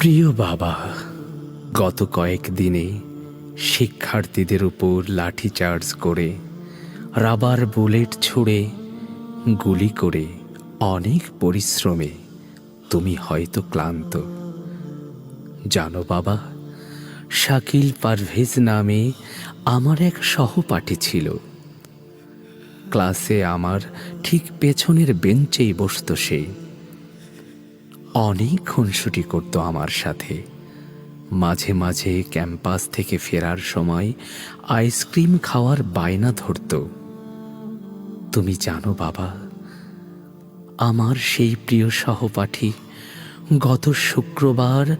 প্রিয় বাবা, গত কয়েক দিনে শিক্ষার্থীদের উপর লাঠিচার্জ করে, রাবার বুলেট ছুঁড়ে, গুলি করে অনেক পরিশ্রমে তুমি হয়তো ক্লান্ত। জানো বাবা, শাকিল পারভেজ নামে আমার এক সহপাঠী ছিল। ক্লাসে আমার ঠিক পেছনের বেঞ্চেই বসত সে। অনেক খুনসুটি করত আমার সাথে। মাঝে মাঝে ক্যাম্পাস থেকে ফেরার সময় আইসক্রিম খাওয়ার বায়না ধরত। তুমি জানো বাবা, আমার সেই প্রিয় সহপাঠী গত শুক্রবার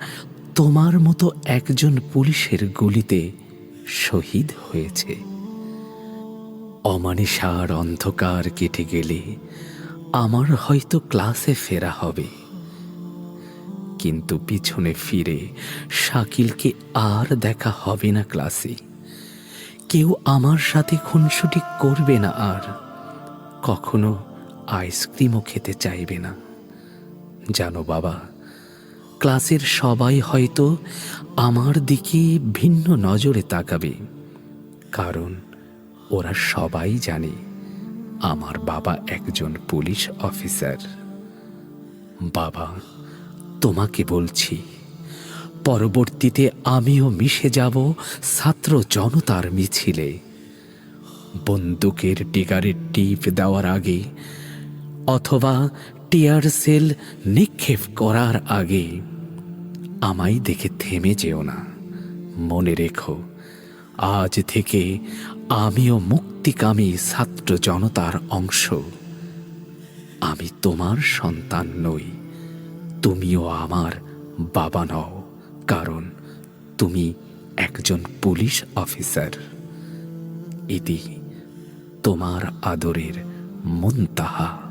তোমার মতো একজন পুলিশের গুলিতে শহীদ হয়েছে। অমানিসার অন্ধকার কেটে গেলে আমার হয়তো ক্লাসে ফেরা হবে। কিন্তু পিছনে ফিরে শাকিলকে আর দেখা হবে না ক্লাসে। কেউ আমার সাথে খুনসুটি করবে না আর। কখনো আইসক্রিমও খেতে চাইবে না। জানো বাবা, ক্লাসের সবাই হয়তো আমার দিকে ভিন্ন নজরে তাকাবে। কারণ ওরা সবাই জানে আমার বাবা একজন পুলিশ অফিসার। বাবা তোমাকে বলছি, পরবর্তীতে আমিও মিশে যাব ছাত্র জনতার মিছিলে। বন্দুকের টিকারের টিপ দেওয়ার আগে অথবা টিয়ার সেল নিক্ষেপ করার আগে আমায় দেখে থেমে যেও না। মনে রেখো, আজ থেকে আমিও মুক্তিকামী ছাত্র জনতার অংশ। আমি তোমার সন্তান নই। তুমিও আমার বাবা নও কারণ তুমি একজন পুলিশ অফিসার। ইতি তোমার আদরের মুনতাহা।